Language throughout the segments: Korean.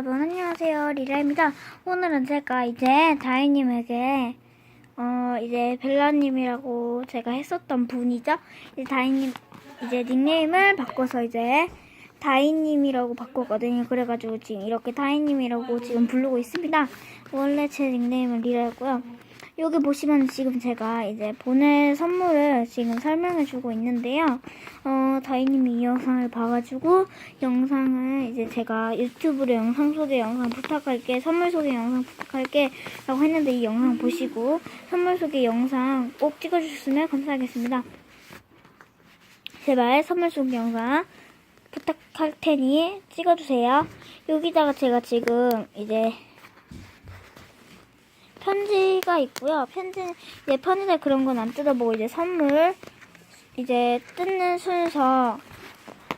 여러분 안녕하세요 리라입니다. 오늘은 제가 이제 다이님에게 어 이제 벨라님이라고 제가 했었던 분이죠. 이제 다이님 이제 닉네임을 바꿔서 이제 다이님이라고 바꿨거든요. 그래가지고 지금 이렇게 다이님이라고 지금 부르고 있습니다. 원래 제 닉네임은 리라였고요. 여기 보시면 지금 제가 이제 보낼 선물을 지금 설명해 주고 있는데요. 어, 다이님이 이 영상을 봐가지고 영상을 이제 제가 유튜브로 영상 소개 영상 부탁할게, 선물 소개 영상 부탁할게 라고 했는데 이 영상 보시고 선물 소개 영상 꼭 찍어주셨으면 감사하겠습니다. 제발 선물 소개 영상 부탁할 테니 찍어주세요. 여기다가 제가 지금 이제 편지가 있고요. 편지 이제 편지에 그런 건 안 뜯어보고 이제 선물 이제 뜯는 순서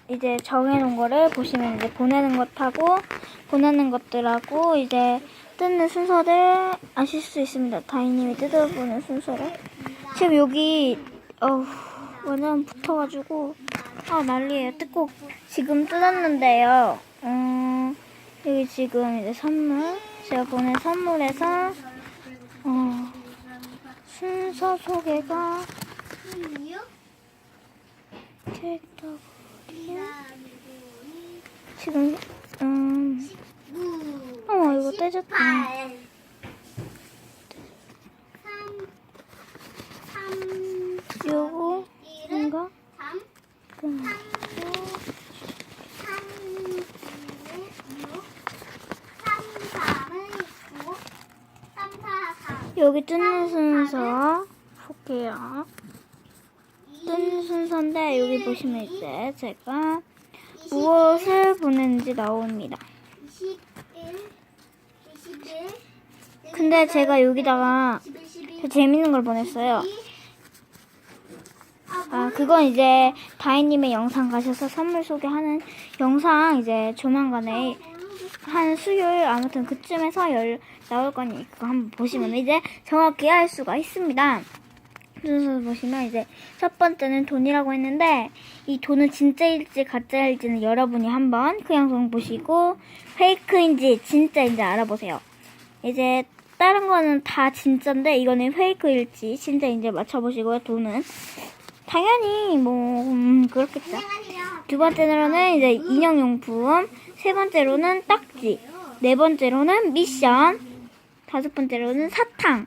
이제 정해놓은 거를 보시면 이제 보내는 것하고 보내는 것들하고 이제 뜯는 순서들 아실 수 있습니다. 다이님이 뜯어보는 순서를 지금 여기 어 완전 붙어가지고 아 난리예요. 뜯고 지금 뜯었는데요. 음 여기 지금 이제 선물 제가 보낸 선물에서 어, 순서 소개가 캐릭터 지금 음 어머 이거 떼졌다 요거 뭔가 그 여기 뜯는 순서 볼게요. 뜯는 순서인데 여기 보시면 이제 제가 무엇을 보냈는지 나옵니다. 근데 제가 여기다가 더 재밌는 걸 보냈어요. 아, 그건 이제 다이님의 영상 가셔서 선물 소개하는 영상 이제 조만간에 한 수요일 아무튼 그쯤에서 열 나올 거니까 그거 한번 보시면 이제 정확히 알 수가 있습니다. 순서 보시면 이제 첫 번째는 돈이라고 했는데 이 돈은 진짜일지 가짜일지는 여러분이 한번 그 영상 보시고 페이크인지 진짜인지 알아보세요. 이제 다른 거는 다 진짜인데 이거는 페이크일지 진짜인지 맞춰보시고요. 돈은 당연히 뭐 음, 그렇겠죠. 두 번째로는 이제 인형용품, 세 번째로는 딱지, 네 번째로는 미션, 다섯 번째로는 사탕,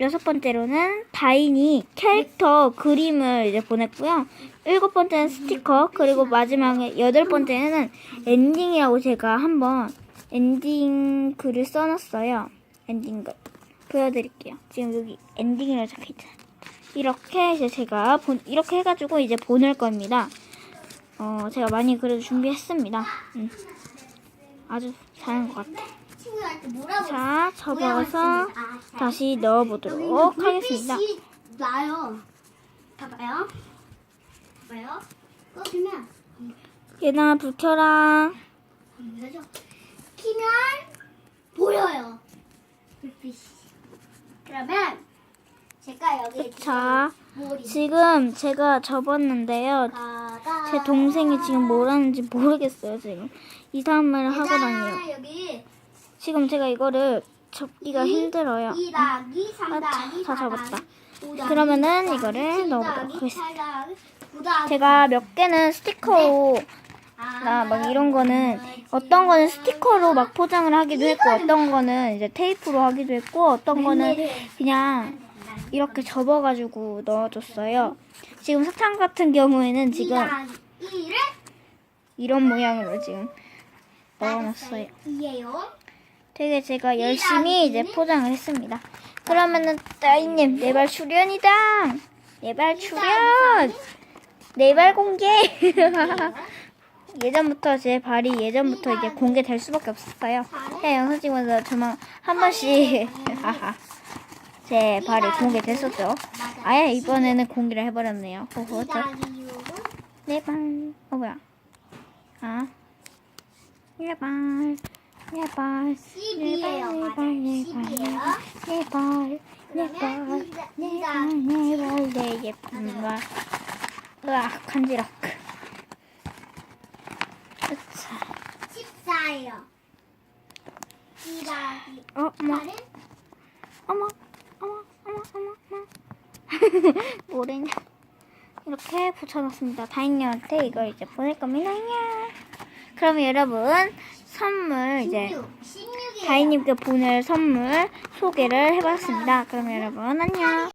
여섯 번째로는 다인이 캐릭터 그림을 이제 보냈고요. 일곱 번째는 스티커, 그리고 마지막에 여덟 번째는 엔딩이라고 제가 한번 엔딩 글을 써놨어요. 엔딩 글. 보여드릴게요. 지금 여기 엔딩이라고 적혀있잖아요. 이렇게 이제 제가 본, 이렇게 해가지고 이제 보낼 겁니다. 어, 제가 많이 그래도 준비했습니다. 음. 아주 잘한 것 같아. 자, 접어서 다시 넣어보도록 하겠습니다. 나요. 봐봐요. 봐봐요. 꺼주면 얘나 불 켜라. 키면 보여요. 불빛이. 그러면 제가 여기 자, 지금 제가 접었는데요. 가가 제 동생이 지금 뭘 하는지 모르겠어요, 지금. 말을 하고 다녀요. 지금 제가 이거를 접기가 힘들어요. 아, 다사 접었다. 그러면은 오 이거를 넣어보도록 하겠습니다. 제가 몇 개는 스티커로 나막 이런 거는 어떤 거는 스티커로 막 포장을 하기도 했고 어떤 거는 이제 테이프로 하기도 했고 어떤 거는 그냥 이렇게 접어가지고 넣어줬어요. 지금 사탕 같은 경우에는 지금 이런 모양으로 지금 넣어놨어요. 되게 제가 열심히 이제 포장을 했습니다. 그러면은 따이님 내발 출연이다. 내발 출연. 내발 공개. 예전부터 제 발이 예전부터 이제 공개될 수밖에 없었어요. 네, 영상 찍으면서 저만 한 번씩 제 발이 공개됐었죠. 아예 이번에는 공개를 해버렸네요. 호호, 저내 발. 어 뭐야? 아, 내 발, 내 발, 내 발, 10이에요. 내 발, 내 발. 내 발, 내 발, 내 발, 내 발, 내 예쁜 발. 으악, 간지럽. 자, 14예요. 이 더하기 어, 어머, 8은 어머, 어머, 어머, 뭐래냐. 이렇게 붙여놨습니다. 다인님한테 이걸 이제 보낼 겁니다. 안녕. 그러면 여러분, 선물 이제 16. 16이에요. 다인님께 보낼 선물 소개를 해봤습니다. 그럼 여러분, 안녕.